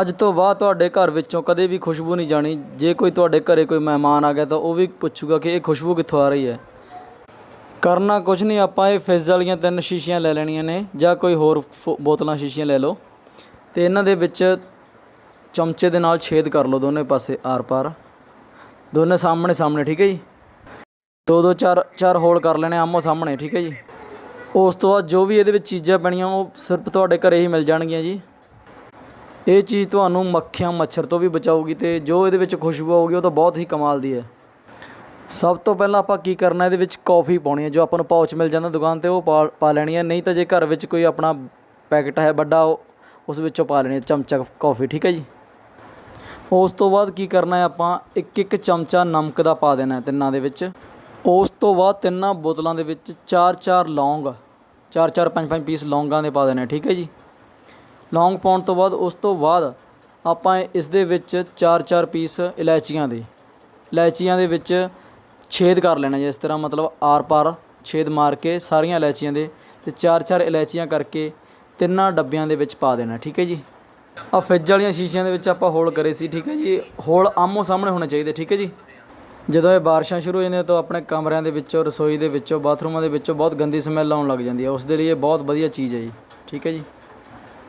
ਅੱਜ ਤੋਂ ਬਾਅਦ ਤੁਹਾਡੇ ਘਰ ਵਿੱਚੋਂ ਕਦੇ ਵੀ ਖੁਸ਼ਬੂ ਨਹੀਂ ਜਾਣੀ। ਜੇ ਕੋਈ ਤੁਹਾਡੇ ਘਰੇ ਕੋਈ ਮਹਿਮਾਨ ਆ ਗਿਆ ਤਾਂ ਉਹ ਵੀ ਪੁੱਛੂਗਾ ਕਿ ਇਹ ਖੁਸ਼ਬੂ ਕਿੱਥੋਂ ਆ ਰਹੀ ਹੈ। ਕਰਨਾ ਕੁਝ ਨਹੀਂ, ਆਪਾਂ ਇਹ ਫਿਜ਼ ਵਾਲੀਆਂ ਤਿੰਨ ਸ਼ੀਸ਼ੀਆਂ ਲੈ ਲੈਣੀਆਂ ਨੇ ਜਾਂ ਕੋਈ ਹੋਰ ਫੋ- ਬੋਤਲਾਂ ਸ਼ੀਸ਼ੀਆਂ ਲੈ ਲਓ। ਤੇ ਇਹਨਾਂ ਦੇ ਵਿੱਚ ਚਮਚੇ ਦੇ ਨਾਲ ਛੇਦ ਕਰ ਲਓ ਦੋਨੇ ਪਾਸੇ ਆਰ-ਪਾਰ। ਦੋਨੇ ਸਾਹਮਣੇ ਸਾਹਮਣੇ, ਠੀਕ ਹੈ ਜੀ? ਦੋ ਦੋ, ਚਾਰ ਚਾਰ ਹੋਲ ਕਰ ਲੈਣੇ ਆਮੋ ਸਾਹਮਣੇ, ਠੀਕ ਹੈ ਜੀ? ਉਸ ਤੋਂ ਬਾਅਦ ਜੋ ਵੀ ਇਹਦੇ ਵਿੱਚ ਚੀਜ਼ਾਂ ਪੈਣੀਆਂ ਉਹ ਸਿਰਫ ਤੁਹਾਡੇ ਘਰੇ ਹੀ ਮਿਲ ਜਾਣਗੀਆਂ ਜੀ। ਇਹ ਚੀਜ਼ ਤੁਹਾਨੂੰ ਮੱਖੀਆਂ ਮੱਛਰ ਤੋਂ ਵੀ ਬਚਾਊਗੀ ਤੇ ਜੋ ਇਹਦੇ ਵਿੱਚ ਖੁਸ਼ਬੂ ਆਊਗੀ ਉਹ ਤਾਂ ਬਹੁਤ ਹੀ ਕਮਾਲ ਦੀ ਹੈ। ਸਭ ਤੋਂ ਪਹਿਲਾਂ ਆਪਾਂ ਕੀ ਕਰਨਾ, ਇਹਦੇ ਵਿੱਚ ਕੌਫੀ ਪਾਉਣੀ ਹੈ। ਜੋ ਆਪਾਂ ਨੂੰ ਪਾਉਚ ਮਿਲ ਜਾਂਦਾ ਦੁਕਾਨ ਤੇ, ਉਹ ਪਾ ਪਾ ਲੈਣੀ ਹੈ। ਨਹੀਂ ਤਾਂ ਜੇ ਘਰ ਵਿੱਚ ਕੋਈ ਆਪਣਾ ਪੈਕਟ ਹੈ ਵੱਡਾ, ਉਹ- ਉਸ ਵਿੱਚੋਂ ਪਾ ਲੈਣੀ ਹੈ ਚਮਚਾ ਕੌਫੀ, ਠੀਕ ਹੈ ਜੀ? ਉਸ ਤੋਂ ਬਾਅਦ ਕੀ ਕਰਨਾ ਹੈ ਆਪਾਂ, ਇੱਕ ਇੱਕ ਚਮਚਾ ਨਮਕ ਦਾ ਪਾ ਦੇਣਾ ਹੈ ਤਿੰਨਾਂ ਦੇ ਵਿੱਚ। ਉਸ ਤੋਂ ਬਾਅਦ ਤਿੰਨਾਂ ਬੋਤਲਾਂ ਦੇ ਵਿੱਚ ਚਾਰ ਚਾਰ ਲੌਂਗ, ਚਾਰ ਚਾਰ ਪੰਜ ਪੰਜ ਪੀਸ ਲੌਂਗਾਂ ਦੇ ਪਾ ਦੇਣੇ, ਠੀਕ ਹੈ ਜੀ? ਲੌਂਗ ਪਾਉਣ ਤੋਂ ਬਾਅਦ ਉਸ ਤੋਂ ਬਾਅਦ ਆਪਾਂ ਇਸ ਦੇ ਵਿੱਚ ਚਾਰ ਚਾਰ ਪੀਸ ਇਲਾਇਚੀਆਂ ਦੇ ਇਲਾਇਚੀਆਂ ਦੇ ਵਿੱਚ ਛੇਦ ਕਰ ਲੈਣਾ ਜੀ, ਇਸ ਤਰ੍ਹਾਂ ਮਤਲਬ ਆਰ ਪਾਰ ਛੇਦ ਮਾਰ ਕੇ ਸਾਰੀਆਂ ਇਲਾਇਚੀਆਂ ਦੇ ਤੇ ਚਾਰ ਚਾਰ ਇਲਾਇਚੀਆਂ ਕਰਕੇ ਤਿੰਨਾਂ ਡੱਬਿਆਂ ਦੇ ਵਿੱਚ ਪਾ ਦੇਣਾ, ਠੀਕ ਹੈ ਜੀ। ਆ ਫਿੱਜ ਵਾਲੀਆਂ ਸ਼ੀਸ਼ਿਆਂ ਦੇ ਵਿੱਚ ਆਪਾਂ ਹੋਲ ਕਰੇ ਸੀ, ਠੀਕ ਹੈ ਜੀ। ਹੋਲ ਆਮੋ ਸਾਹਮਣੇ ਹੋਣੇ ਚਾਹੀਦੇ, ਠੀਕ ਹੈ ਜੀ। ਜਦੋਂ ਇਹ ਬਾਰਿਸ਼ਾਂ ਸ਼ੁਰੂ ਹੋ ਜਾਂਦੀਆਂ ਤਾਂ ਆਪਣੇ ਕਮਰਿਆਂ ਦੇ ਵਿੱਚੋਂ, ਰਸੋਈ ਦੇ ਵਿੱਚੋਂ, ਬਾਥਰੂਮਾਂ ਦੇ ਵਿੱਚੋਂ ਬਹੁਤ ਗੰਦੀ ਸਮੈਲ ਆਉਣ ਲੱਗ ਜਾਂਦੀ ਹੈ। ਉਸ ਦੇ ਲਈ ਇਹ ਬਹੁਤ ਵਧੀਆ ਚੀਜ਼ ਹੈ ਜੀ, ਠੀਕ ਹੈ ਜੀ।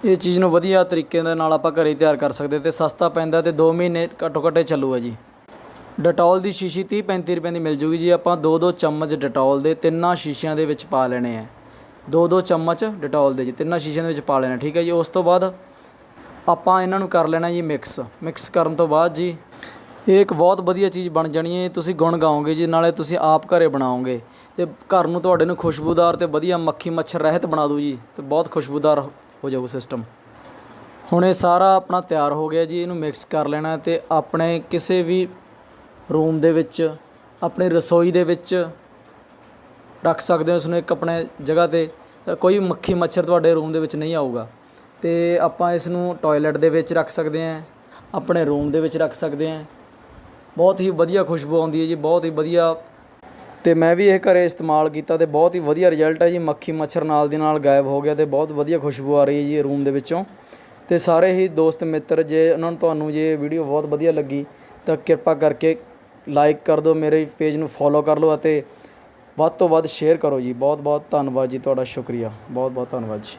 ਇਹ ਚੀਜ਼ ਨੂੰ ਵਧੀਆ ਤਰੀਕੇ ਦੇ ਨਾਲ ਆਪਾਂ ਘਰੇ ਹੀ ਤਿਆਰ ਕਰ ਸਕਦੇ ਤੇ ਸਸਤਾ ਪੈਂਦਾ ਤੇ 2 ਮਹੀਨੇ ਘੱਟੋ ਘੱਟ ਇਹ ਚੱਲੂਗਾ ਜੀ। ਡਟੋਲ ਦੀ ਸ਼ੀਸ਼ੀ 30 35 ਰੁਪਏ ਦੀ ਮਿਲ ਜੂਗੀ ਜੀ। ਆਪਾਂ ਦੋ ਦੋ ਚਮਚ ਡਟੋਲ ਦੇ ਤਿੰਨਾਂ ਸ਼ੀਸ਼ਿਆਂ ਦੇ ਵਿੱਚ ਪਾ ਲੈਣੇ ਆ। ਦੋ ਦੋ ਚਮਚ ਡਟੋਲ ਦੇ ਜੀ, ਤਿੰਨਾਂ ਸ਼ੀਸ਼ਿਆਂ ਦੇ ਵਿੱਚ ਪਾ ਲੈਣਾ, ਠੀਕ ਹੈ ਜੀ। ਉਸ ਤੋਂ ਬਾਅਦ ਆਪਾਂ ਇਹਨਾਂ ਨੂੰ ਕਰ ਲੈਣਾ ਜੀ ਮਿਕਸ ਮਿਕਸ ਕਰਨ ਤੋਂ ਬਾਅਦ ਜੀ, ਇਹ ਇੱਕ ਬਹੁਤ ਵਧੀਆ ਚੀਜ਼ ਬਣ ਜਾਣੀ ਹੈ। ਤੁਸੀਂ ਗੁਣ ਗਾਓਗੇ ਜੀ, ਨਾਲੇ ਤੁਸੀਂ ਆਪ ਘਰੇ ਬਣਾਓਗੇ ਤੇ ਘਰ ਨੂੰ ਤੁਹਾਡੇ ਨੂੰ ਖੁਸ਼ਬੂਦਾਰ ਤੇ ਵਧੀਆ ਮੱਖੀ ਮੱਛਰ ਰਹਿਤ ਬਣਾ ਦੂ ਜੀ ਤੇ ਬਹੁਤ ਖੁਸ਼ਬੂਦਾਰ ਹੋ ਜਾਊ ਸਿਸਟਮ ਹੁਣ ਇਹ ਸਾਰਾ ਆਪਣਾ ਤਿਆਰ ਹੋ ਗਿਆ ਜੀ, ਇਹਨੂੰ ਮਿਕਸ ਕਰ ਲੈਣਾ ਤੇ ਆਪਣੇ ਕਿਸੇ ਵੀ ਰੂਮ ਦੇ ਵਿੱਚ, ਆਪਣੀ ਰਸੋਈ ਦੇ ਵਿੱਚ ਰੱਖ ਸਕਦੇ ਹੋ ਇਸਨੂੰ ਇੱਕ ਆਪਣੇ ਜਗ੍ਹਾ ਤੇ। ਤਾਂ ਕੋਈ ਮੱਖੀ ਮੱਛਰ ਤੁਹਾਡੇ ਰੂਮ ਦੇ ਵਿੱਚ ਨਹੀਂ ਆਊਗਾ। ਤੇ ਆਪਾਂ ਇਸ ਨੂੰ ਟਾਇਲਟ ਦੇ ਵਿੱਚ ਰੱਖ ਸਕਦੇ ਹਾਂ, ਆਪਣੇ ਰੂਮ ਦੇ ਵਿੱਚ ਰੱਖ ਸਕਦੇ ਹਾਂ। ਬਹੁਤ ਹੀ ਵਧੀਆ ਖੁਸ਼ਬੂ ਆਉਂਦੀ ਹੈ ਜੀ, ਬਹੁਤ ਹੀ ਵਧੀਆ ਤੇ ਮੈਂ ਵੀ ਇਹ ਘਰੇ ਇਸਤੇਮਾਲ ਕੀਤਾ ਤੇ ਬਹੁਤ ਹੀ ਵਧੀਆ ਰਿਜ਼ਲਟ ਹੈ ਜੀ। ਮੱਖੀ ਮੱਛਰ ਨਾਲ ਦੀ ਨਾਲ ਗਾਇਬ ਹੋ ਗਿਆ ਤੇ ਬਹੁਤ ਵਧੀਆ ਖੁਸ਼ਬੂ ਆ ਰਹੀ ਹੈ ਜੀ ਰੂਮ ਦੇ ਵਿੱਚੋਂ। ਤੇ ਸਾਰੇ ਹੀ ਦੋਸਤ ਮਿੱਤਰ, ਜੇ ਉਹਨਾਂ ਨੂੰ ਤੁਹਾਨੂੰ ਜੇ ਵੀਡੀਓ ਬਹੁਤ ਵਧੀਆ ਲੱਗੀ, ਤਾਂ ਕਿਰਪਾ ਕਰਕੇ ਲਾਈਕ ਕਰ ਦਿਓ, ਮੇਰੇ ਪੇਜ ਨੂੰ ਫੋਲੋ ਕਰ ਲਓ ਅਤੇ ਵੱਧ ਤੋਂ ਵੱਧ ਸ਼ੇਅਰ ਕਰੋ ਜੀ। ਬਹੁਤ ਬਹੁਤ ਧੰਨਵਾਦ ਜੀ ਤੁਹਾਡਾ, ਸ਼ੁਕਰੀਆ। ਬਹੁਤ ਬਹੁਤ ਧੰਨਵਾਦ ਜੀ।